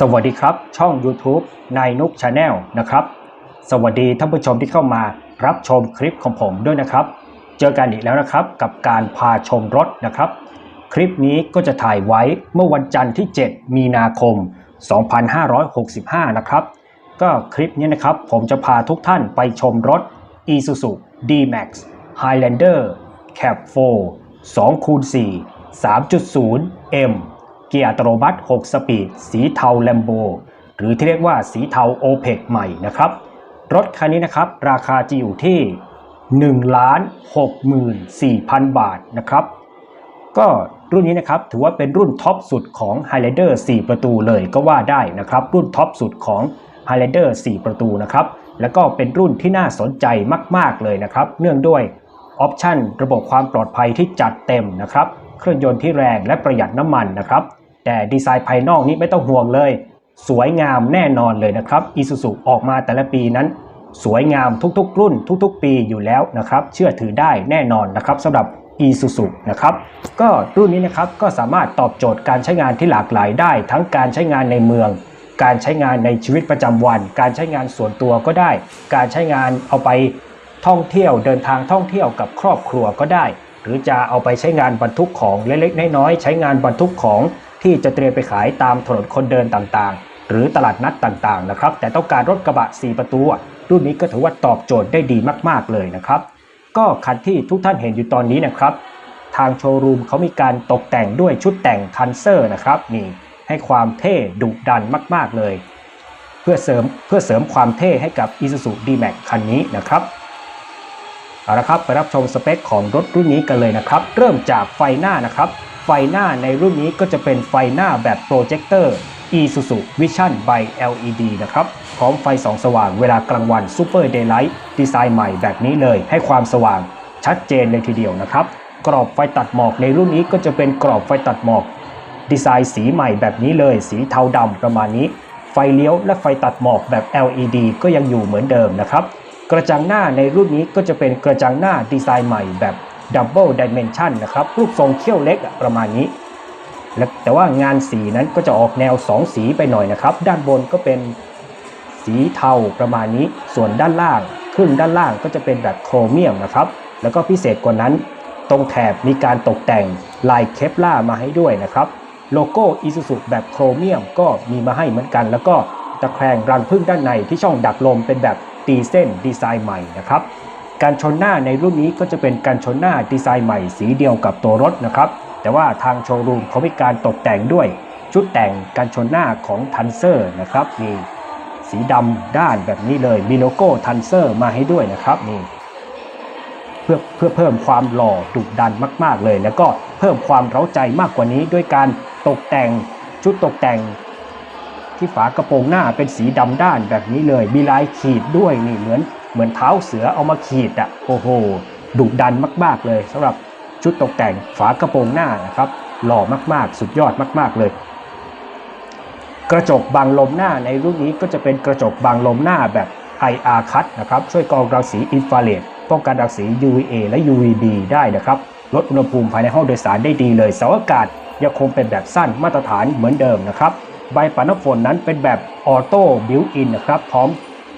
สวัสดีครับ ช่อง YouTube นายนุกชาแนลนะครับ สวัสดีท่านผู้ชมที่เข้ามารับชมคลิปของผมด้วยนะครับ เจอกันอีกแล้วนะครับกับการพาชมรถนะครับ คลิปนี้ก็จะถ่ายไว้เมื่อวันจันทร์ที่ 7 มีนาคม 2565 นะครับ ก็คลิปนี้นะครับผมจะพาทุกท่านไปชมรถ Isuzu D-Max Highlander Cab 4 2คูณ4 3.0 M เกียร์อัตโนมัติ 6 สปีด สีเทาแลมโบหรือที่เรียกว่าสีเทา o p e c ใหม่นะครับ รถคันนี้นะครับราคาจะอยู่ที่1ล้าน64,000 บาทนะครับ ก็รุ่นนี้นะครับถือว่าเป็นรุ่นท็อปสุดของ Highlander 4 ประตูเลยก็ว่าได้นะครับ รุ่นท็อปสุดของ Highlander 4 ประตูนะครับ แล้วก็เป็นรุ่นที่น่าสนใจมาก ๆ เลยนะครับ เนื่องด้วยออปชันระบบความปลอดภัยที่จัดเต็มนะครับ เครื่องยนต์ที่แรงและประหยัดน้ำมันนะครับ แต่ดีไซน์ภายนอกนี้ไม่ต้องห่วงเลย สวยงามแน่นอนเลยนะครับ Isuzu ออกมาแต่ละปีนั้น สวยงามทุกๆ รุ่นทุกๆ ปีอยู่แล้วนะครับ เชื่อถือได้แน่นอนนะครับสำหรับ Isuzu นะครับก็รุ่นนี้นะครับก็สามารถตอบโจทย์การใช้งานที่หลากหลายได้ ทั้งการใช้งานในเมือง การใช้งานในชีวิตประจำวัน การใช้งานส่วนตัวก็ได้ การใช้งานเอาไปท่องเที่ยวเดินทางท่องเที่ยวกับครอบครัวก็ได้ หรือจะเอาไปใช้งานบรรทุกของเล็กๆน้อยๆใช้งานบรรทุกของ ที่จะเตรียมไปขายตามถนนคนเดินต่างๆ หรือตลาดนัดต่างๆนะครับ แต่ต้องการรถกระบะ 4 ประตูรุ่นนี้ก็ถือว่าตอบโจทย์ได้ดีมากๆเลยนะครับ ก็คันที่ทุกท่านเห็นอยู่ตอนนี้นะครับ ทางโชว์รูมเขามีการตกแต่งด้วยชุดแต่งคันเซอร์นะครับนี่ให้ความเท่ดุดันมากๆเลย เพื่อเสริมเพื่อเสริมความเท่ให้กับ Isuzu D-Max คันนี้นะครับเอาละครับไปรับชมสเปคของรถรุ่นนี้กันเลยนะครับ เริ่มจากไฟหน้านะครับ ไฟหน้าในรุ่นนี้ก็จะเป็นไฟหน้าแบบโปรเจคเตอร์ Isuzu Vision by LED นะครับ พร้อมไฟสองสว่างเวลากลางวัน Super Daylight ดีไซน์ใหม่แบบนี้เลย ให้ความสว่างชัดเจนเลยทีเดียวนะครับ กรอบไฟตัดหมอกในรุ่นนี้ก็จะเป็นกรอบไฟตัดหมอก ดีไซน์สีใหม่แบบนี้เลย สีเทาดำประมาณนี้ ไฟเลี้ยวและไฟตัดหมอกแบบ LED ก็ยังอยู่เหมือนเดิมนะครับ กระจังหน้าในรุ่นนี้ก็จะเป็นกระจังหน้าดีไซน์ใหม่แบบ Double Dimension นะครับรูปทรงเขี้ยวเล็กประมาณนี้ แต่ว่างานสีนั้นก็จะออกแนว 2 สีไปหน่อยนะครับ ด้านบนก็เป็นสีเทาประมาณนี้ ส่วนด้านล่างครึ่งด้านล่างก็จะเป็นแบบโครเมียมนะครับ แล้วก็พิเศษกว่านั้น ตรงแถบมีการตกแต่งลายเคปล่ามาให้ด้วยนะครับ โลโก้ Isuzu แบบโครเมียมก็มีมาให้เหมือนกัน แล้วก็ตะแคงรังพึ่งด้านในที่ช่องดักลมเป็นแบบตีเส้นดีไซน์ใหม่นะครับ การชนหน้าในรุ่นนี้ก็จะเป็นการชนหน้าดีไซน์ใหม่สีเดียวกับตัวรถนะครับ แต่ว่าทางโชว์รูมเขามีการตกแต่งด้วย ชุดแต่งการชนหน้าของทันเซอร์นะครับนี่สีดำด้านแบบนี้เลยมีโลโก้ทันเซอร์มาให้ด้วยนะครับนี่เพื่อเพื่อเพิ่มความหล่อดุดันมาก ๆเลย แล้วก็เพิ่มความเร้าใจมากกว่านี้ด้วยการตกแต่งชุดตกแต่งที่ฝากระโปรงหน้าเป็นสีดำด้านแบบนี้เลย มีลายขีดด้วยนี่เหมือน เหมือนเท้าเสือเอามาขีดอะ่ะโอ้โหดุดันมาก ๆ เลยสำหรับชุดตกแต่งฝากระโปรงหน้านะครับหล่อมากๆ สุดยอดมาก ๆ เลย กระจกบังลมหน้าในรุ่นนี้ก็จะเป็นกระจกบังลมหน้าแบบ IR cut นะครับช่วยกรองรังสีอินฟราเรดป้องกันรังสี UVA และ UVB ได้นะครับลดอุณหภูมิภายในห้องโดยสารได้ดีเลยเสาอากาศยังคงเป็นแบบสั้นมาตรฐานเหมือนเดิมนะครับใบปัดน้ำฝนนั้นเป็นแบบออโต้บิวอินนะครับพร้อม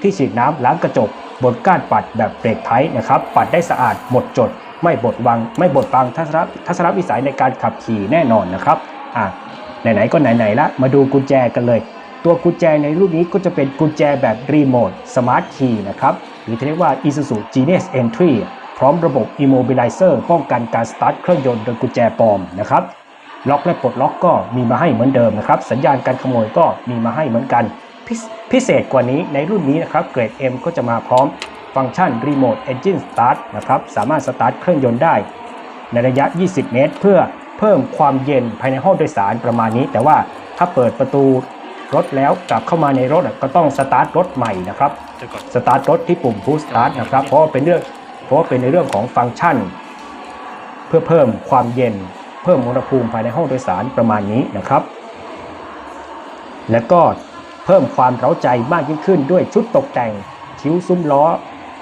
ที่ฉีดน้ำล้างกระจก บนก้านปัดแบบเบรกไทท์นะครับ ปัดได้สะอาดหมดจด ไม่บดบัง ไม่บดบังทัศนทัศนวิสัยในการขับขี่แน่นอนนะครับอะไหนๆก็ไหนๆละมาดูกุญแจกันเลย ตัวกุญแจในรุ่นนี้ก็จะเป็นกุญแจแบบรีโมทสมาร์ทคีย์นะครับหรือที่เรียกว่า Isuzu Genius Entry พร้อมระบบ Immobilizer ป้องกันการสตาร์ทเครื่องยนต์โดยกุญแจปลอมนะครับล็อกและปลดล็อกก็มีมาให้เหมือนเดิมนะครับ สัญญาณการขโมยก็มีมาให้เหมือนกัน พิเศพิเศษกว่านี้ในรุ่นนี้นะครับเกรด M ก็จะมาพร้อมฟังก์ชัน Remote Engine Start นะครับสามารถสตาร์ทเครื่องยนต์ได้ ในระยะ 20 เมตร เพื่อเพิ่มความเย็นภายในห้องโดยสารประมาณนี้ แต่ว่าถ้าเปิดประตูรถแล้วกลับเข้ามาในรถอะก็ต้องสตาร์ทรถใหม่นะครับสตาร์ทรถที่ปุ่ม Push Start นะครับเพราะว่าเป็นเรื่องเพราะว่าเป็นในเรื่องของฟังก์ชัน เพื่อเพิ่มความเย็น เพิ่มอุณหภูมิภายในห้องโดยสารประมาณนี้นะครับ และก็ เพิ่มความเร้าใจมากยิ่งขึ้นด้วยชุดตกแต่งคิ้วซุ้มล้อ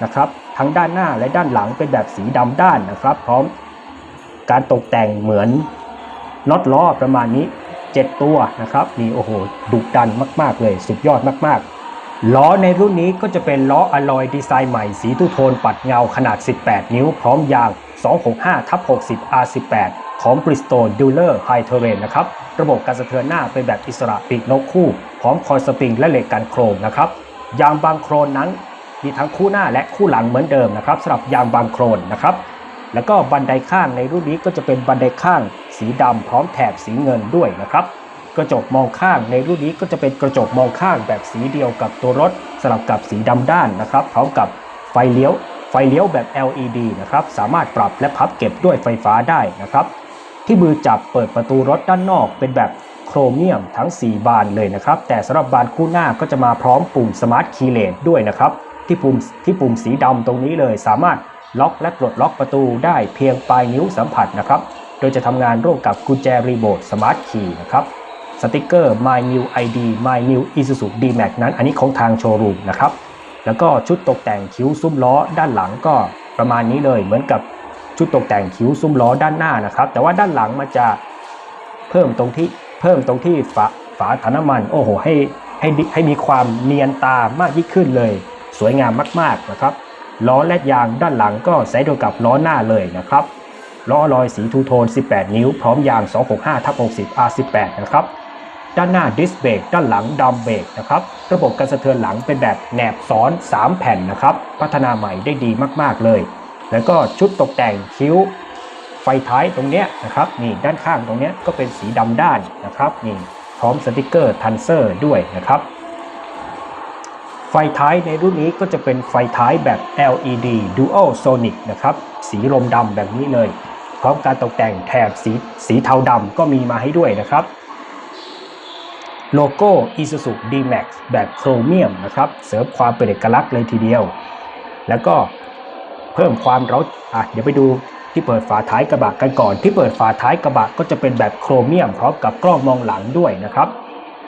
นะครับทั้งด้านหน้าและด้านหลังเป็นแบบสีดำด้านนะครับ พร้อมการตกแต่งเหมือนน็อตล้อประมาณนี้ 7 ตัวนะครับนี่โอ้โหดุดันมาก ๆ เลย สุดยอดมากๆ ล้อในรุ่นนี้ก็จะเป็นล้ออลลอยดีไซน์ใหม่สีทูโทนปัดเงาขนาด 18 นิ้ว พร้อมยาง 265 ทับ60 R18 ของ Bristol Dueler High Terrain นะครับ ระบบการสะเทือนหน้าเป็นแบบอิสระปีกนกคู่ พร้อมคอยสปริงและเหล็กกันโครงนะครับ ยางบางโครนนั้น มีทั้งคู่หน้าและคู่หลังเหมือนเดิมนะครับสำหรับยางบางโครนนะครับ แล้วก็บันไดข้างในรุ่นนี้ก็จะเป็นบันไดข้าง สีดำพร้อมแถบสีเงินด้วยนะครับ กระจกมองข้างในรุ่นนี้ก็จะเป็นกระจกมองข้างแบบสีเดียวกับตัวรถสลับกับสีดำด้านนะครับ พร้อมกับไฟเลี้ยวไฟเลี้ยวแบบ LED นะครับ สามารถปรับและพับเก็บด้วยไฟฟ้าได้นะครับ ที่มือจับเปิดประตูรถด้านนอกเป็นแบบโครเมียมทั้ง 4 บานเลยนะครับ แต่สำหรับบานคู่หน้าก็จะมาพร้อมปุ่มสมาร์ทคีย์เลสด้วยนะครับ ที่ปุ่มที่ปุ่มสีดำตรงนี้เลยสามารถล็อกและปลดล็อกประตูได้เพียงปลายนิ้วสัมผัสนะครับ โดยจะทำงานร่วมกับกุญแจรีโมทสมาร์ทคีย์นะครับสติกเกอร์ My New ID My New Isuzu D-Max นั้นอันนี้ของทางโชว์รูมนะครับ แล้วก็ชุดตกแต่งคิ้วซุ้มล้อด้านหลังก็ประมาณนี้เลยเหมือนกับ ชุดตกแต่งคิ้วซุ้มล้อด้านหน้านะครับ แต่ว่าด้านหลังมันจะเพิ่มตรงที่เพิ่มตรงที่ฝาฝาถังน้ำมัน โอ้โหให้ให้ให้มีความเนียนตามากยิ่งขึ้นเลย สวยงามมากๆนะครับล้อและยางด้านหลังก็ใส่เดียวกับล้อหน้าเลยนะครับล้อลอยสีทูโทน 18 นิ้ว พร้อมยาง 265ทับ60 R18 นะครับด้านหน้าดิสเบรกด้านหลังดัมเบรกนะครับระบบการสะเทือนหลังเป็นแบบแหนบซ้อน 3 แผ่นนะครับ พัฒนาใหม่ได้ดีมาก ๆ เลย แล้วก็ชุดตกแต่งคิ้วไฟท้ายตรงเนี้ยนะครับนี่ด้านข้างตรงเนี้ยก็เป็นสีดำด้านนะครับนี่พร้อมสติกเกอร์ทันเซอร์ด้วยนะครับ ไฟท้ายในรุ่นนี้ก็จะเป็นไฟท้ายแบบ LED Dual Sonic นะครับสีลมดำแบบนี้เลย พร้อมการตกแต่งแถบสีสีเทาดำก็มีมาให้ด้วยนะครับโลโก้ Isuzu D-Max แบบโครเมียมนะครับ เสริมความเป็นเอกลักษณ์เลยทีเดียว แล้วก็ เพิ่มความเร้าอะเดี๋ยวไปดูที่เปิดฝาท้ายกระบะกันก่อน ที่เปิดฝาท้ายกระบะก็จะเป็นแบบโครเมียมพร้อมกับกล้องมองหลังด้วยนะครับ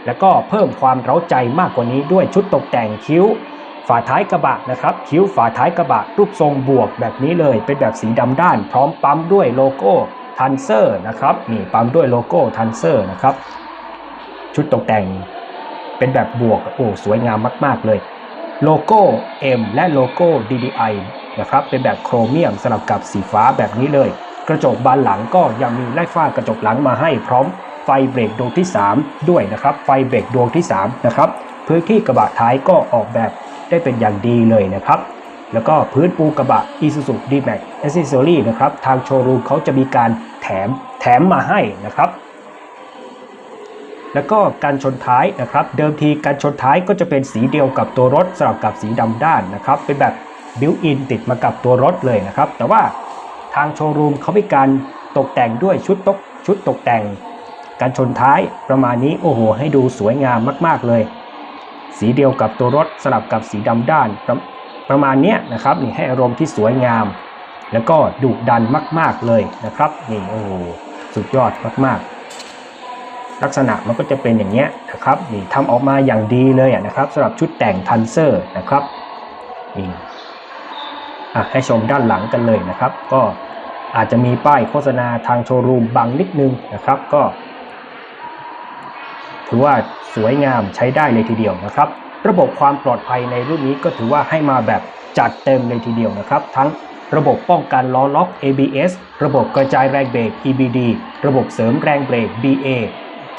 แล้วก็เพิ่มความเร้าใจมากกว่านี้ด้วยชุดตกแต่งคิ้ว ฝาท้ายกระบะนะครับ คิ้วฝาท้ายกระบะรูปทรงบวกแบบนี้เลย เป็นแบบสีดำด้าน พร้อมปั๊มด้วยโลโก้ทันเซอร์นะครับนี่ปั๊มด้วยโลโก้ทันเซอร์นะครับ ชุดตกแต่งเป็นแบบบวกโอ้สวยงามมาก ๆเลย โลโก้ M และโลโก้ DDI นะครับเป็นแบบโครเมียมสลับกับสีฟ้าแบบนี้เลย กระจกบานหลังก็ยังมีไล่ฟ้ากระจกหลังมาให้พร้อมไฟเบรกดวงที่ 3 ด้วยนะครับ ไฟเบรกดวงที่3นะครับพื้นที่กระบะท้ายก็ออกแบบได้เป็นอย่างดีเลยนะครับ แล้วก็พื้นปูกระบะ Isuzu D-Max Accessory นะครับทางโชว์รูมเขาจะมีการแถมแถมมาให้นะครับ แล้วก็การชนท้ายนะครับ เดิมทีการชนท้ายก็จะเป็นสีเดียวกับตัวรถสลับกับสีดำด้านนะครับ เป็นแบบบิวอินติดมากับตัวรถเลยนะครับ แต่ว่าทางโชว์รูมเขามีการตกแต่งด้วยชุดตกชุดตกแต่ง การชนท้ายประมาณนี้โอ้โห ให้ดูสวยงามมากๆเลย สีเดียวกับตัวรถสลับกับสีดำด้านประประมาณนี้นะครับนี่ให้อารมณ์ที่สวยงาม แล้วก็ดุดันมาก ๆเลยนะครับนี่โอ้โหสุดยอดมากๆ ลักษณะมันก็จะเป็นอย่างเงี้ยนะครับนี่ทำออกมาอย่างดีเลยนะครับสำหรับชุดแต่งทันเซอร์นะครับนี่อะให้ชมด้านหลังกันเลยนะครับ ก็อาจจะมีป้ายโฆษณาทางโชว์รูมบังนิดนึงนะครับก็ ถือว่าสวยงามใช้ได้เลยทีเดียวนะครับ ระบบความปลอดภัยในรุ่นนี้ก็ถือว่าให้มาแบบจัดเต็มเลยทีเดียวนะครับ ทั้งระบบป้องกันล้อล็อก ABS ระบบกระจายแรงเบรก EBD ระบบเสริมแรงเบรก BA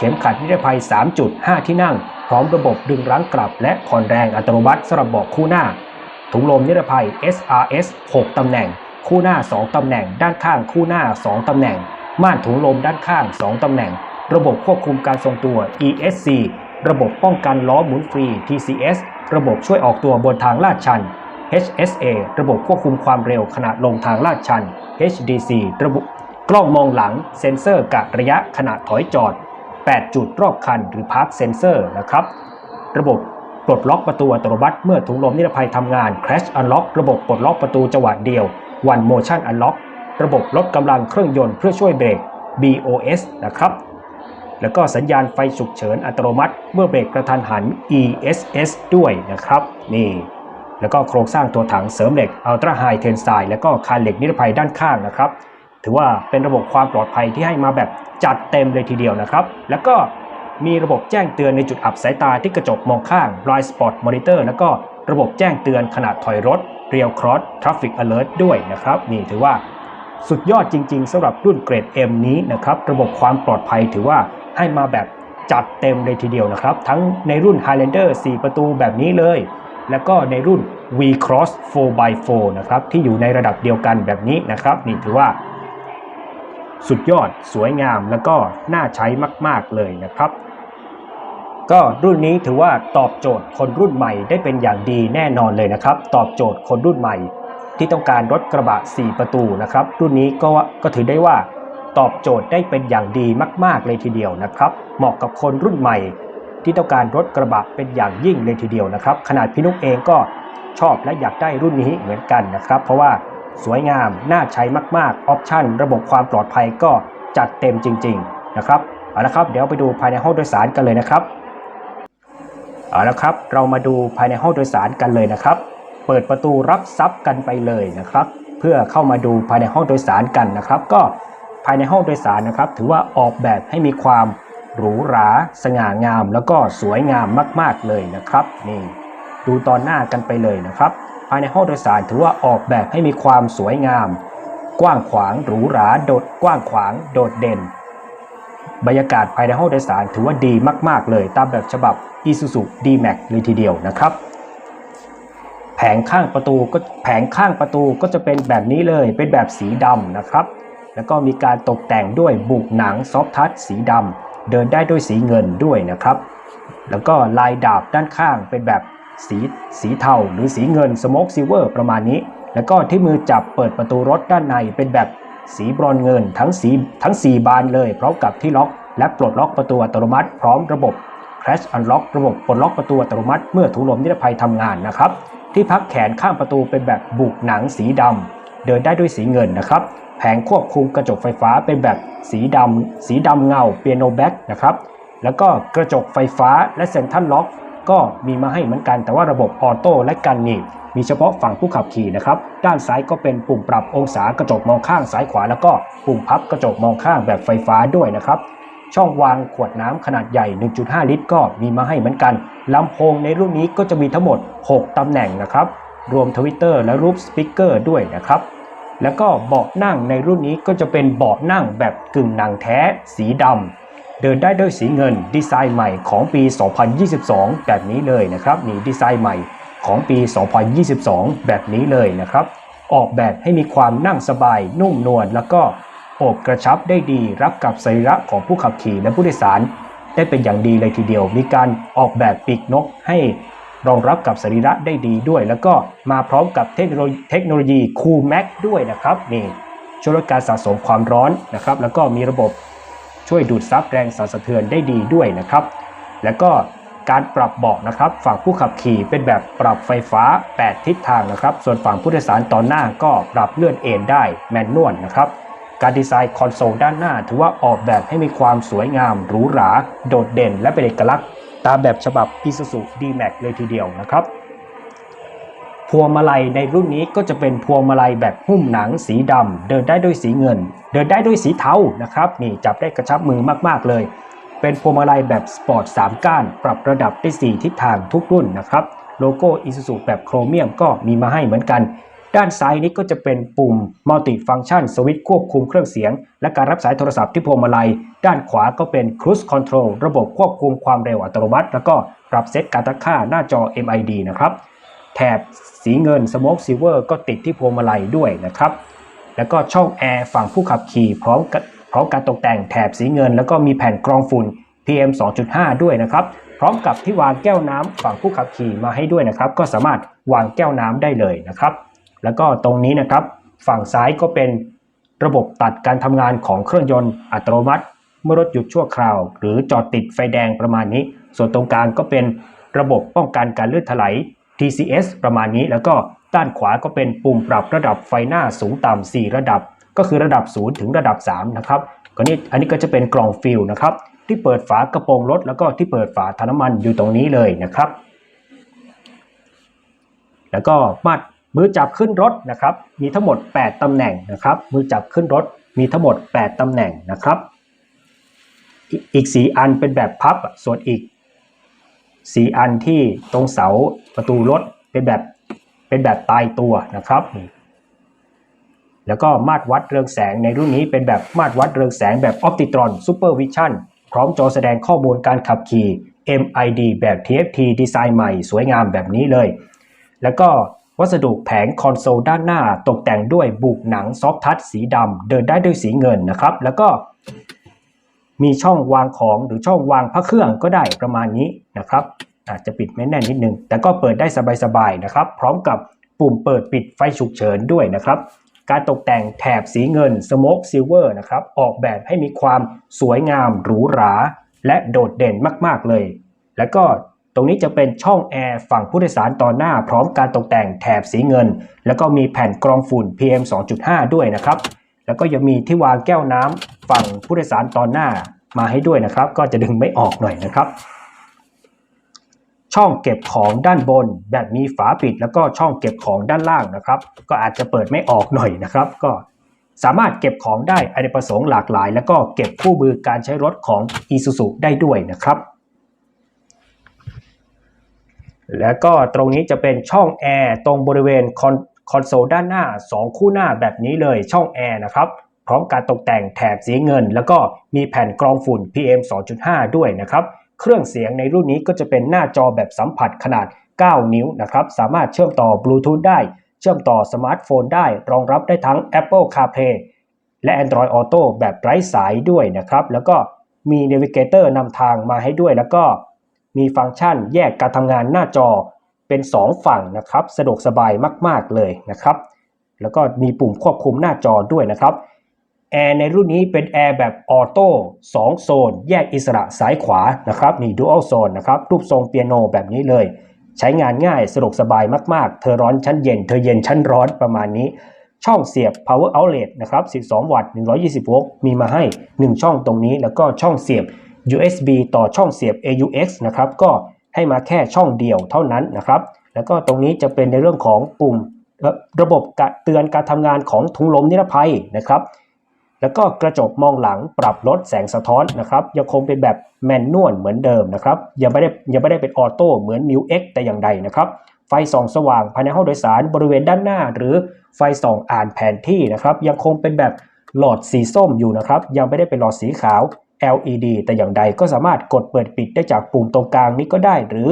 เข็มขัดนิรภัย 3.5 ที่นั่ง พร้อมระบบดึงรั้งกลับและผ่อนแรงอัตโนมัติสำหรับเบาะคู่หน้า ถุงลมนิรภัย SRS 6 ตำแหน่ง คู่หน้า 2 ตำแหน่ง ด้านข้างคู่หน้า 2 ตำแหน่ง ม่านถุงลมด้านข้าง 2 ตำแหน่ง ระบบควบคุมการทรงตัว ESC ระบบป้องกันล้อหมุนฟรี TCS ระบบช่วยออกตัวบนทางลาดชัน HSA ระบบควบคุมความเร็วขณะลงทางลาดชัน HDC ระบบกล้องมองหลัง เซ็นเซอร์กะระยะขณะถอยจอด 8 จุดรอบคันหรือ Park Sensor นะครับ ระบบปลดล็อกประตูอัตโนมัติเมื่อถุงลมนิรภัยทำงาน Crash Unlock ระบบปลดล็อกประตูจังหวะเดียว One Motion Unlock ระบบลดกำลังเครื่องยนต์เพื่อช่วยเบรก BOS นะครับแล้วก็สัญญาณไฟฉุกเฉินอัตโนมัติ เมื่อเบรกกระทันหัน ESS ด้วยนะครับ นี่ แล้วก็โครงสร้างตัวถังเสริมเหล็ก Ultra High Tensile แล้วก็คานเหล็กนิรภัยด้านข้างนะครับ ถือว่าเป็นระบบความปลอดภัยที่ให้มาแบบจัดเต็มเลยทีเดียวนะครับ แล้วก็มีระบบแจ้งเตือนในจุดอับสายตาที่กระจกมองข้าง Blind Spot Monitor แล้วก็ระบบแจ้งเตือนขณะถอยรถ Real Cross Traffic Alert ด้วยนะครับ นี่ถือว่าสุดยอดจริง ๆสำหรับรุ่นเกรด M นี้นะครับ ระบบความปลอดภัยถือว่าให้มาแบบจัดเต็มเลยทีเดียวนะครับ ทั้งในรุ่น Highlander 4 ประตูแบบนี้เลย แล้วก็ในรุ่น V Cross 4x4 นะครับที่อยู่ในระดับเดียวกันแบบนี้นะครับ นี่ถือว่า สุดยอดสวยงามแล้วก็น่าใช้มาก ๆ เลยนะครับ ก็รุ่นนี้ถือว่าตอบโจทย์คนรุ่นใหม่ได้เป็นอย่างดีแน่นอนเลยนะครับ ตอบโจทย์คนรุ่นใหม่ ที่ต้องการรถกระบะ 4 ประตูนะครับ รุ่นนี้ก็ก็ถือได้ว่าตอบโจทย์ได้เป็นอย่างดีมาก ๆ เลยทีเดียวนะครับ เหมาะกับคนรุ่นใหม่ ที่ต้องการรถกระบะเป็นอย่างยิ่งเลยทีเดียวนะครับ ขนาดพี่นุ๊กเองก็ชอบและอยากได้รุ่นนี้เหมือนกันนะครับ เพราะว่า สวยงาม น่าใช้มากๆออปชั่นระบบความปลอดภัยก็จัดเต็มจริง ๆ นะครับเอาละครับ เดี๋ยวไปดูภายในห้องโดยสารกันเลยนะครับเอาละครับ เรามาดูภายในห้องโดยสารกันเลยนะครับ เปิดประตูรับทรัพย์กันไปเลยนะครับ เพื่อเข้ามาดูภายในห้องโดยสารกันนะครับ ก็ภายในห้องโดยสารนะครับ ถือว่าออกแบบให้มีความหรูหรา สง่างาม แล้วก็สวยงามมาก ๆเลยนะครับ นี่ ดูตอนหน้ากันไปเลยนะครับ ภายในห้องโดยสารถือว่าออกแบบให้มีความสวยงาม กว้างขวางหรูหราโดดกว้างขวางโดดเด่น บรรยากาศภายในห้องโดยสารถือว่าดีมากๆ เลยตามแบบฉบับ Isuzu D-Max เลยทีเดียวนะครับ แผงข้างประตูก็แผงข้างประตูก็จะเป็นแบบนี้เลยเป็นแบบสีดำนะครับ แล้วก็มีการตกแต่งด้วยบุกหนังซอฟทัชสีดำเดินได้ด้วยสีเงินด้วยนะครับ แล้วก็ลายดาบด้านข้างเป็นแบบ สีสีเทาหรือสีเงินสโมกซิลเวอร์ประมาณนี้ แล้วก็ที่มือจับเปิดประตูรถด้านในเป็นแบบสีบรอนเงินทั้งสีทั้ง 4 บานเลยพร้อมกับที่ล็อก และปลดล็อกประตูอัตโนมัติ พร้อมระบบ Crash Unlock ระบบปลดล็อกประตูอัตโนมัติ เมื่อถุงลมนิรภัยทำงานนะครับ ที่พักแขนข้างประตูเป็นแบบบุกหนังสีดำเดินได้ด้วยสีเงินนะครับ แผงควบคุมกระจกไฟฟ้าเป็นแบบสีดำสีดำเงาเปียโนแบ็กนะครับแล้วก็กระจกไฟฟ้าและเซ็นทรัลล็อก ก็มีมาให้เหมือนกัน แต่ว่าระบบออโต้และกันหนีบมีเฉพาะฝั่งผู้ขับขี่นะครับ ด้านซ้ายก็เป็นปุ่มปรับองศากระจกมองข้างซ้ายขวา แล้วก็ปุ่มพับกระจกมองข้างแบบไฟฟ้าด้วยนะครับ ช่องวางขวดน้ำขนาดใหญ่ 1.5 ลิตร ก็มีมาให้เหมือนกันลำโพงในรุ่นนี้ก็จะมีทั้งหมด 6ตำแหน่งนะครับ รวมทวิตเตอร์และรูปสปีกเกอร์ด้วยนะครับแล้วก็เบาะนั่งในรุ่นนี้ก็จะเป็นเบาะนั่งแบบกึ่งหนังแท้สีดำ เดินได้ด้วยสีเงินดีไซน์ใหม่ของปี 2022 แบบนี้เลยนะครับนี่ดีไซน์ใหม่ของปี 2022 แบบนี้เลยนะครับ ออกแบบให้มีความนั่งสบาย นุ่มนวลแล้วก็โอบกระชับได้ดีรับกับสรีระของผู้ขับขี่และผู้โดยสาร ได้เป็นอย่างดีเลยทีเดียว มีการออกแบบปีกนกให้รองรับกับสรีระได้ดีด้วย แล้วก็มาพร้อมกับเทคโนโลยีคโนโลยี Cool Max ด้วยนะครับนี่ช่วยลดการสะสมความร้อนนะครับ แล้วก็มีระบบ ช่วยดูดซับแรงสั่นสะเทือนได้ดีด้วยนะครับ แล้วก็การปรับเบาะนะครับฝั่งผู้ขับขี่เป็นแบบปรับไฟฟ้า 8 ทิศทางนะครับ ส่วนฝั่งผู้โดยสารตอนหน้าก็ปรับเลื่อนเอนได้แมนนวลนะครับการดีไซน์คอนโซลด้านหน้า ถือว่าออกแบบให้มีความสวยงามหรูหรา โดดเด่น และเป็นเอกลักษณ์ ตามแบบฉบับ Isuzu D-Max เลยทีเดียวนะครับ พวงมาลัยในรุ่นนี้ก็จะเป็นพวงมาลัยแบบหุ้มหนังสีดำเดินได้ด้วยสีเงิน เดินได้ด้วยสีเทานะครับนี่จับได้กระชับมือมากๆเลย เป็นพวงมาลัยแบบสปอร์ต3ก้าน ปรับระดับได้4ทิศทางทุกรุ่นนะครับโลโก้ Isuzu แบบโครเมียมก็มีมาให้เหมือนกัน ด้านซ้ายนี้ก็จะเป็นปุ่มมัลติฟัง c t ชันสวิตช์ควบคุมเครื่องเสียง และการรับสายโทรศัพท์ที่พวงมาลัย ด้านขวาก็เป็น Cruise Control ระบบควบคุมความเร็วอัตโนมัติ แล้วก็ปรับเซตการตั้งค่าหน้าจอ MID นะครับ แถบสีเงิน Smoke Silver ก็ติดที่พวงมาลัยด้วยนะครับ แล้วก็ช่องแอร์ฝั่งผู้ขับขี่พร้อมกับพร้อมการตกแต่งแถบสีเงิน แล้วก็มีแผ่นกรองฝุ่น PM 2.5 ด้วยนะครับ พร้อมกับที่วางแก้วน้ำฝั่งผู้ขับขี่มาให้ด้วยนะครับ ก็สามารถวางแก้วน้ำได้เลยนะครับ แล้วก็ตรงนี้นะครับ ฝั่งซ้ายก็เป็นระบบตัดการทำงานของเครื่องยนต์อัตโนมัติ เมื่อรถหยุดชั่วคราว หรือจอดติดไฟแดงประมาณนี้ ส่วนตรงกลางก็เป็นระบบป้องกันการลื่นถลาย TCS ประมาณนี้แล้วก็ด้านขวาก็เป็นปุ่มปรับระดับไฟหน้าสูงต่ำ4ระดับ ก็คือระดับ 0 ถึงระดับ 3 นะครับก็นี่อันนี้ก็จะเป็นกล่องฟิลนะครับ ที่เปิดฝากระโปรงรถแล้วก็ที่เปิดฝาถังน้ำมันอยู่ตรงนี้เลยนะครับ แล้วก็มัดมือจับขึ้นรถนะครับ มีทั้งหมด 8 ตำแหน่งนะครับ มือจับขึ้นรถมีทั้งหมด 8 ตำแหน่งนะครับ อีกสีอันเป็นแบบพับส่วนอีก สีอันที่ตรงเสาประตูรถเป็นแบบเป็นแบบตายตัวนะครับ แล้วก็มาตรวัดเรืองแสงในรุ่นนี้เป็นแบบมาตรวัดเรืองแสงแบบ Optitron Super Vision พร้อมจอแสดงข้อมูลการขับขี่ MID แบบ TFT ดีไซน์ใหม่สวยงามแบบนี้เลย แล้วก็วัสดุแผงคอนโซลด้านหน้าตกแต่งด้วยบุกหนังซอฟทัชสีดำเดินได้ด้วยสีเงินนะครับ แล้วก็ มีช่องวางของหรือช่องวางพระเครื่องก็ได้ประมาณนี้นะครับ อาจจะปิดไม่แน่นนิดนึง แต่ก็เปิดได้สบายๆนะครับ พร้อมกับปุ่มเปิดปิดไฟฉุกเฉินด้วยนะครับ การตกแต่งแถบสีเงิน Smoke Silver นะครับ ออกแบบให้มีความสวยงามหรูหรา และโดดเด่นมากๆเลย แล้วก็ตรงนี้จะเป็นช่องแอร์ฝั่งผู้โดยสารต่อหน้า พร้อมการตกแต่งแถบสีเงิน แล้วก็มีแผ่นกรองฝุ่น PM 2.5 ด้วยนะครับ แล้วก็ยังมีที่วางแก้วน้ำฝั่งผู้โดยสารตอนหน้ามาให้ด้วยนะครับ ก็จะดึงไม่ออกหน่อยนะครับ ช่องเก็บของด้านบนแบบมีฝาปิด แล้วก็ช่องเก็บของด้านล่างนะครับ ก็อาจจะเปิดไม่ออกหน่อยนะครับ ก็สามารถเก็บของได้อเนกประสงค์หลากหลาย แล้วก็เก็บคู่มือการใช้รถของ Isuzu ได้ด้วยนะครับ แล้วก็ตรงนี้จะเป็นช่องแอร์ตรงบริเวณ คอนโซลด้านหน้า 2 คู่หน้าแบบนี้เลยช่องแอร์นะครับพร้อมการตกแต่งแถบสีเงิน แล้วก็มีแผ่นกรองฝุ่น PM 2.5 ด้วยนะครับเครื่องเสียงในรุ่นนี้ก็จะเป็นหน้าจอแบบสัมผัสขนาด 9 นิ้วนะครับสามารถเชื่อมต่อบลูทูธได้ เชื่อมต่อสมาร์ทโฟนได้ รองรับได้ทั้ง Apple CarPlay และ Android Auto แบบไร้สายด้วยนะครับแล้วก็มี Navigator นำทางมาให้ด้วย แล้วก็มีฟังก์ชันแยกการทำงานหน้าจอ เป็น 2 ฝั่งนะครับ สะดวกสบายมาก ๆ เลยนะครับ แล้วก็มีปุ่มควบคุมหน้าจอด้วยนะครับแอร์ในรุ่นนี้เป็นแอร์แบบออโต้2โซน แยกอิสระซ้ายขวานะครับนี่ Dual Zone นะครับรูปทรงเปียโนแบบนี้เลย ใช้งานง่ายสะดวกสบายมาก ๆ เธอร้อนชั้นเย็น เธอเย็นชั้นร้อนประมาณนี้ ช่องเสียบ power outlet นะครับ 12 วัตต์ 120 โวลต์มีมาให้ 1 ช่องตรงนี้แล้วก็ช่องเสียบ USB ต่อช่องเสียบ AUX นะครับก็ ให้มาแค่ช่องเดียวเท่านั้นนะครับ แล้วก็ตรงนี้จะเป็นในเรื่องของปุ่มระบบเตือนการทำงานของถุงลมนิรภัยนะครับแล้วก็กระจกมองหลังปรับลดแสงสะท้อนนะครับยังคงเป็นแบบแมนนวลเหมือนเดิมนะครับยังไม่ได้ยังไม่ได้เป็นออโต้เหมือน m ิ X แต่อย่างใดนะครับ ไฟส่องสว่างภายในห้องโดยสารบริเวณด้านหน้า หรือไฟส่องอ่านแผนที่นะครับ ยังคงเป็นแบบหลอดสีส้มอยู่นะครับ ยังไม่ได้เป็นหลอดสีขาว LED แต่อย่างใดก็สามารถกดเปิดปิดได้จากปุ่มตรงกลางนี้ก็ได้ หรือ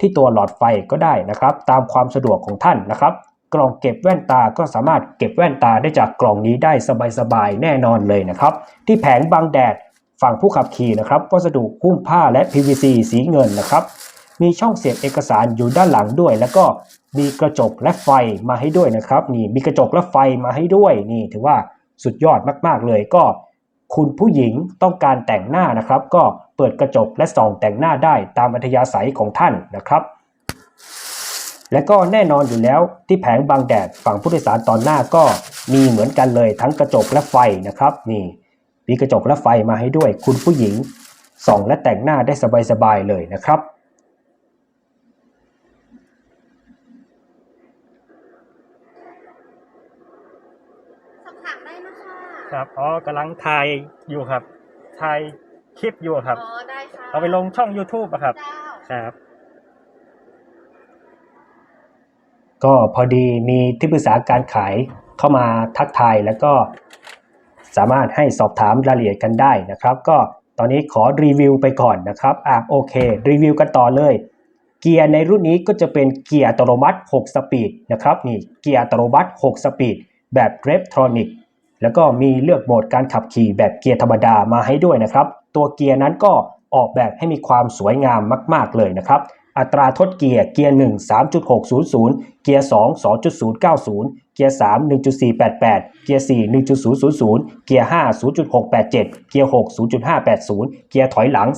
ที่ตัวหลอดไฟก็ได้นะครับ ตามความสะดวกของท่านนะครับ กล่องเก็บแว่นตาก็สามารถเก็บแว่นตาได้จากกล่องนี้ได้สบายๆแน่นอนเลยนะครับ ที่แผงบังแดดฝั่งผู้ขับขี่นะครับวัสดุหุ้มผ้าและ PVC สีเงินนะครับ มีช่องเสียบเอกสารอยู่ด้านหลังด้วย แล้วก็มีกระจกและไฟมาให้ด้วยนะครับ นี่มีกระจกและไฟมาให้ด้วย นี่ถือว่าสุดยอดมากๆเลยก็ คุณผู้หญิงต้องการแต่งหน้านะครับ ก็เปิดกระจกและส่องแต่งหน้าได้ตามอัธยาศัยของท่านนะครับ และก็แน่นอนอยู่แล้วที่แผงบางแดดฝั่งผู้โดยสารตอนหน้าก็มีเหมือนกันเลยทั้งกระจกและไฟนะครับนี่มีกระจกและไฟมาให้ด้วย คุณผู้หญิงส่องและแต่งหน้าได้สบายๆเลยนะครับ สอบถามได้นะคะ ครับอ๋อกำลังถ่ายอยู่ครับถ่ายคลิปอยู่ครับ อ๋อได้ค่ะเอาไปลงช่อง YouTube อะครับ เจ้า ครับ ก็พอดีมีที่ปรึกษาการขายเข้ามาทักทายแล้วก็สามารถให้สอบถามรายละเอียดกันได้นะครับ ก็ตอนนี้ขอรีวิวไปก่อนนะครับอะโอเค รีวิวกันต่อเลย เกียร์ในรุ่นนี้ก็จะเป็นเกียร์อัตโนมัติ 6 สปีดนะครับนี่เกียร์อัตโนมัติ 6 สปีดแบบเรฟทรอนิก แล้วก็มีเลือกโหมดการขับขี่แบบเกียร์ธรรมดามาให้ด้วยนะครับ ตัวเกียร์นั้นก็ออกแบบให้มีความสวยงามมาก ๆ เลยนะครับอัตราทดเกียร์เกียร์ 1 3.600 เกียร์ 2 2.090 เกียร์ 3 1.488 เกียร์ 4 1.000 เกียร์ 5 0.687 เกียร์ 6 0.580 เกียร์ถอยหลัง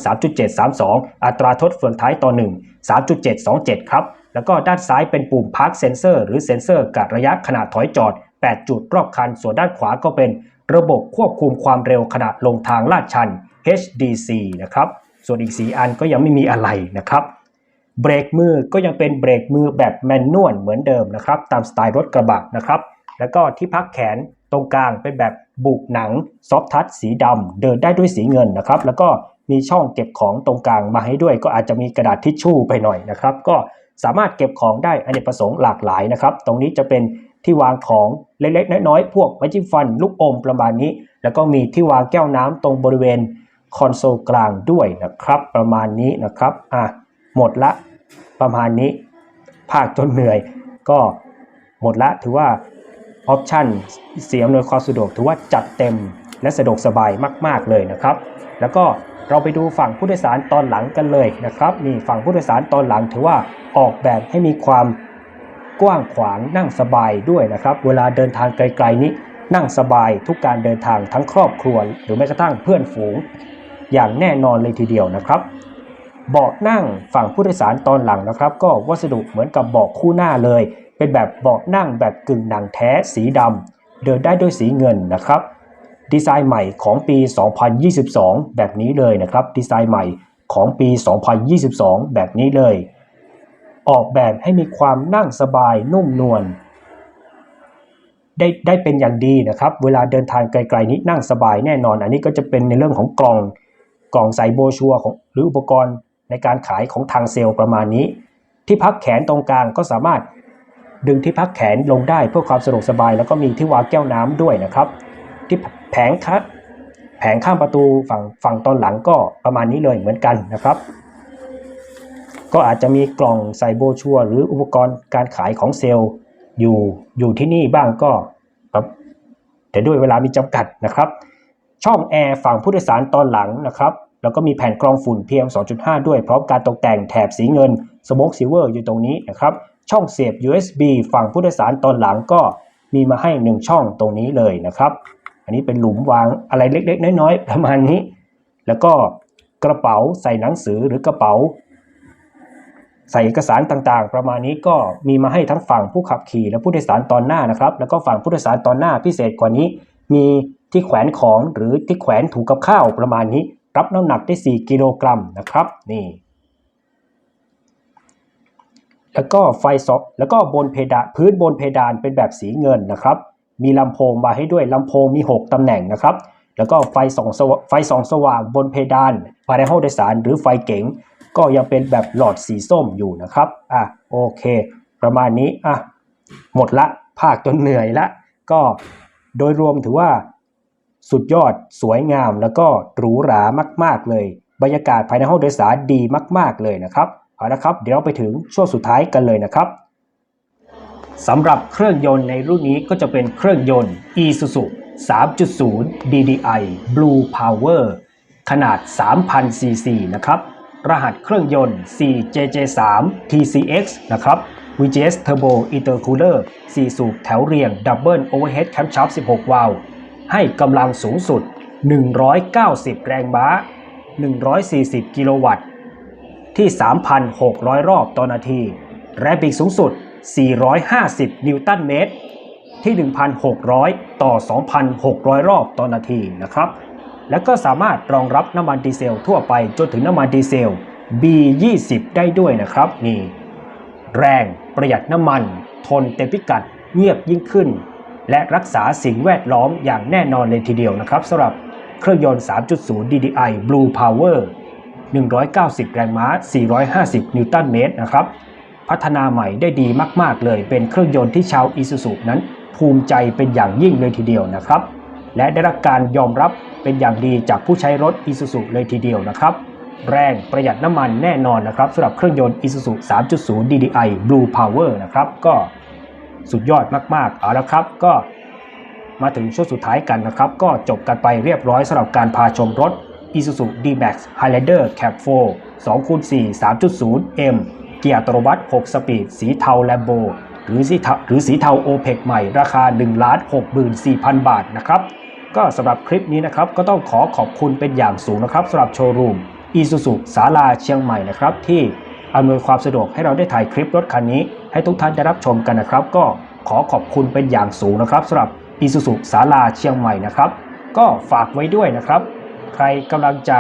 3.732 อัตราทดเฟืองท้ายต่อ 1 3.727 ครับ แล้วก็ด้านซ้ายเป็นปุ่ม Park Sensor หรือเซ็นเซอร์กะระยะขณะถอยจอด 8 จุดรอบคัน ส่วนด้านขวาก็เป็นระบบควบคุมความเร็วขณะลงทางลาดชัน HDC นะครับ ส่วนอีก 4 อันก็ยังไม่มีอะไรนะครับ เบรกมือก็ยังเป็นเบรกมือแบบแมนนวลเหมือนเดิมนะครับ ตามสไตล์รถกระบะนะครับ แล้วก็ที่พักแขนตรงกลางเป็นแบบบุกหนังซอฟทัชสีดำเดินได้ด้วยสีเงินนะครับ แล้วก็มีช่องเก็บของตรงกลางมาให้ด้วย ก็อาจจะมีกระดาษทิชชู่ไปหน่อยนะครับ ก็สามารถเก็บของได้อเนกประสงค์หลากหลายนะครับ ตรงนี้จะเป็น ที่วางของเล็กๆ น้อยๆ พวกไม้จิ้มฟัน ลูกอมประมาณนี้ แล้วก็มีที่วางแก้วน้ำตรงบริเวณคอนโซลกลางด้วยนะครับ ประมาณนี้นะครับอะหมดละประมาณนี้ ภาคจนเหนื่อย ก็หมดละถือว่าออปชันเสียอำนวยความสะดวกถือว่าจัดเต็มและสะดวกสบายมาก ๆเลยนะครับ แล้วก็เราไปดูฝั่งผู้โดยสารตอนหลังกันเลยนะครับนี่ฝั่งผู้โดยสารตอนหลังถือว่าออกแบบให้มีความ กว้างขวางนั่งสบายด้วยนะครับ เวลาเดินทางไกลๆนี้นั่งสบายทุกการเดินทางทั้งครอบครัว หรือแม้กระทั่งเพื่อนฝูง อย่างแน่นอนเลยทีเดียวนะครับ เบาะนั่งฝั่งผู้โดยสารตอนหลังนะครับ ก็วัสดุเหมือนกับเบาะคู่หน้าเลย เป็นแบบเบาะนั่งแบบกึ่งหนังแท้สีดำเดินได้ด้วยสีเงินนะครับ ดีไซน์ใหม่ของปี 2022 แบบนี้เลยนะครับ ดีไซน์ใหม่ของปี 2022 แบบนี้เลย ออกแบบให้มีความนั่งสบายนุ่มนวลได้ได้เป็นอย่างดีนะครับ เวลาเดินทางไกลๆนี้นั่งสบายแน่นอน อันนี้ก็จะเป็นในเรื่องของกล่องกล่องใส่โบชัวของหรืออุปกรณ์ในการขายของทางเซลล์ประมาณนี้ ที่พักแขนตรงกลางก็สามารถดึงที่พักแขนลงได้เพื่อความสะดวกสบาย แล้วก็มีที่วางแก้วน้ำด้วยนะครับ ที่แผงคัดแผงข้างประตูฝั่งฝั่งตอนหลังก็ประมาณนี้เลยเหมือนกันนะครับ ก็อาจจะมีกล่องใส่โบชัวหรืออุปกรณ์การขายของเซลล์ อยู่อยู่ที่นี่บ้างก็ครับแต่ด้วยเวลามีจำกัดนะครับ ช่องแอร์ฝั่งผู้โดยสารตอนหลังนะครับแล้วก็มีแผ่นกรองฝุ่น PM 2.5 ด้วย พร้อมการตกแต่งแถบสีเงิน Smoke Silver อยู่ตรงนี้นะครับช่องเสียบ USB ฝั่งผู้โดยสารตอนหลังก็มีมาให้ 1 ช่องตรงนี้เลยนะครับ อันนี้เป็นหลุมวางอะไรเล็กๆ น้อยๆ ประมาณนี้ แล้วก็กระเป๋าใส่หนังสือหรือกระเป๋า ใส่เอกสารต่างๆ ประมาณนี้ก็มีมาให้ทั้งฝั่งผู้ขับขี่และผู้โดยสารตอนหน้านะครับ แล้วก็ฝั่งผู้โดยสารตอนหน้าพิเศษกว่านี้ มีที่แขวนของหรือที่แขวนถุงกับข้าวประมาณนี้ รับน้ำหนักได้ 4 กิโลกรัมนะครับนี่ แล้วก็ไฟซอกแล้วก็บนเพดานพื้นบนเพดานเป็นแบบสีเงินนะครับ มีลำโพงมาให้ด้วยลำโพงมี 6ตำแหน่งนะครับแล้วก็ไฟส่องไฟส่องสว่างบนเพดานภายในห้องโดยสารหรือไฟเก๋ง ก็ยังเป็นแบบหลอดสีส้มอยู่นะครับอะโอเค ประมาณนี้อะหมดละภาคจนเหนื่อยละ ก็โดยรวมถือว่าสุดยอดสวยงามแล้วก็หรูหรามาก ๆ เลย บรรยากาศภายในห้องโดยสารดีมาก ๆ เลยนะครับเอาละครับ เดี๋ยวเราไปถึงช่วงสุดท้ายกันเลยนะครับสำหรับเครื่องยนต์ในรุ่นนี้ก็จะเป็นเครื่องยนต์ Isuzu 3.0 DDI Blue Power ขนาด 3,000 cc นะครับ รหัสเครื่องยนต์ 4JJ3 TCX นะครับ VGS Turbo Intercooler 4 สูบแถวเรียง Double Overhead Camshaft 16 วาล์วให้กำลังสูงสุด 190 แรงม้า 140 กิโลวัตต์ ที่ 3,600 รอบต่อนาที แรงบิดสูงสุด 450 นิวตันเมตร ที่ 1,600 ต่อ 2,600 รอบต่อนาทีนะครับ และก็สามารถรองรับน้ำมันดีเซลทั่วไปจนถึงน้ำมันดีเซล B20 ได้ด้วยนะครับนี่แรงประหยัดน้ำมัน ทนเต็มพิกัดเงียบยิ่งขึ้น และรักษาสิ่งแวดล้อมอย่างแน่นอนเลยทีเดียวนะครับสำหรับเครื่องยนต์ 3.0 DDI Blue Power 190 แรงม้า 450 นิวตันเมตรนะครับ พัฒนาใหม่ได้ดีมาก ๆ เลย เป็นเครื่องยนต์ที่ชาวอีซูซุนั้นภูมิใจเป็นอย่างยิ่งเลยทีเดียวนะครับ และได้รับการยอมรับเป็นอย่างดีจากผู้ใช้รถอีซูซุเลยทีเดียวนะครับ แรงประหยัดน้ำมันแน่นอนนะครับสำหรับเครื่องยนต์ Isuzu 3.0 DDI Blue Power นะครับก็สุดยอดมาก ๆ เอาละครับก็มาถึงช่วงสุดท้ายกันนะครับ ก็จบกันไปเรียบร้อยสำหรับการพาชมรถ Isuzu D-Max Highlander Cab 4 2.4 3.0 M เกียร์อัตโนมัติ 6 สปีด สีเทาแลมโบ หรือสีเทาหรือสีเทา OPEC ใหม่ราคา 1 6 4 0 0 0 บาทนะครับ ก็สำหรับคลิปนี้นะครับก็ต้องขอขอบคุณเป็นอย่างสูงนะครับสำหรับโชว์รูมอีซูซุสาลาเชียงใหม่นะครับที่อำนวยความสะดวกให้เราได้ถ่ายคลิปรถคันนี้ ให้ทุกท่านได้รับชมกันนะครับ ก็ขอขอบคุณเป็นอย่างสูงนะครับสำหรับอีซูซุสาลาเชียงใหม่นะครับก็ฝากไว้ด้วยนะครับ ใครกำลังจะ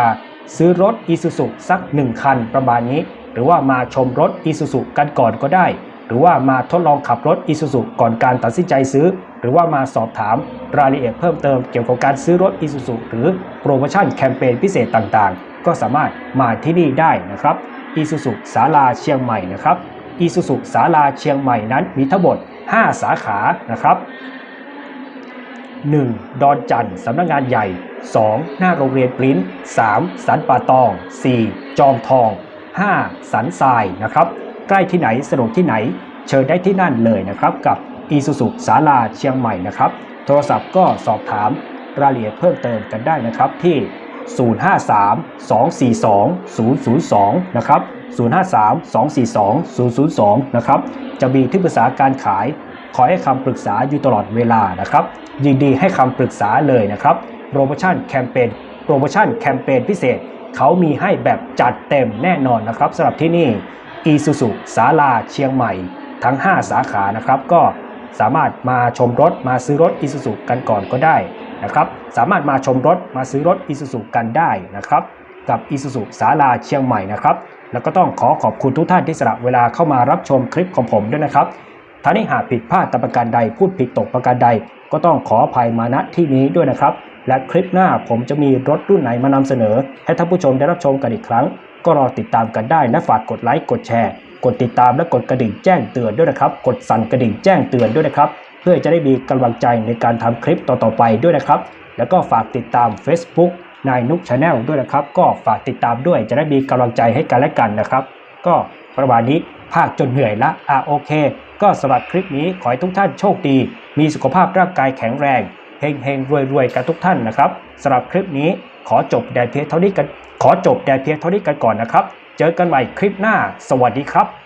ซื้อรถอีซูซุสัก 1 คันประมาณนี้ หรือว่ามาชมรถอีซูซุกันก่อนก็ได้ หรือว่ามาทดลองขับรถอีซูซุก่อนการตัดสินใจซื้อ หรือว่ามาสอบถามรายละเอียดเพิ่มเติมเกี่ยวกับการซื้อรถ Isuzu หรือโปรโมชั่นแคมเปญพิเศษต่างๆ ก็สามารถมาที่นี่ได้นะครับ Isuzu สาลาเชียงใหม่นะครับ Isuzu สาลาเชียงใหม่นั้นมีทั้งหมด 5 สาขานะครับ 1. ดอนจันทร์สำนักงานใหญ่ 2. หน้าโรงเรียนปริ้น 3. สันป่าตอง 4. จอมทอง 5. สันทรายนะครับ ใกล้ที่ไหนสะดวกที่ไหน เชิญได้ที่นั่นเลยนะครับกับ อีซูซุสาลาเชียงใหม่นะครับ โทรศัพท์ก็สอบถามรายละเอียดเพิ่มเติมกันได้นะครับที่ 053-242-002 นะครับ 053-242-002 นะครับ จะมีที่ปรึกษาการขายขอให้คำปรึกษาอยู่ตลอดเวลานะครับ ยินดีให้คำปรึกษาเลยนะครับ โปรโมชั่นแคมเปญ โปรโมชั่นแคมเปญพิเศษ เขามีให้แบบจัดเต็มแน่นอนนะครับสำหรับที่นี่อีซูซุสาลาเชียงใหม่ ทั้ง 5 สาขานะครับก็ สามารถมาชมรถมาซื้อรถอีซูซุกันก่อนก็ได้นะครับ สามารถมาชมรถมาซื้อรถอีซูซุกันได้นะครับกับอีซูซุสาลาเชียงใหม่นะครับ แล้วก็ต้องขอขอบคุณทุกท่านที่สละเวลาเข้ามารับชมคลิปของผมด้วยนะครับถ้านี้หากผิดพลาดตประการใดพูดผิดตกประการใด ก็ต้องขออภัยมาณที่นี้ด้วยนะครับ และคลิปหน้าผมจะมีรถรุ่นไหนมานำเสนอ ให้ท่านผู้ชมได้รับชมกันอีกครั้ง ก็รอติดตามกันได้และฝากกดไลค์กดแชร์ กดติดตามและกดกระดิ่งแจ้งเตือนด้วยนะครับ กดสั่นกระดิ่งแจ้งเตือนด้วยนะครับ เพื่อจะได้มีกำลังใจในการทำคลิปต่อๆไปด้วยนะครับ แล้วก็ฝากติดตาม Facebook นายนุกชาแนลด้วยนะครับ ก็ฝากติดตามด้วยจะได้มีกำลังใจให้กันและกันนะครับ ก็ประมาณนี้ภาคจนเหนื่อยละอะโอเค ก็สำหรับคลิปนี้ขอให้ทุกท่านโชคดี มีสุขภาพร่างกายแข็งแรงเฮงเฮงรวยรวยกันทุกท่านนะครับสำหรับคลิปนี้ ขอจบแดนเพียงเท่านี้กันขอจบแดนเพียงเท่านี้กันก่อนนะครับ เจอกันใหม่คลิปหน้า สวัสดีครับ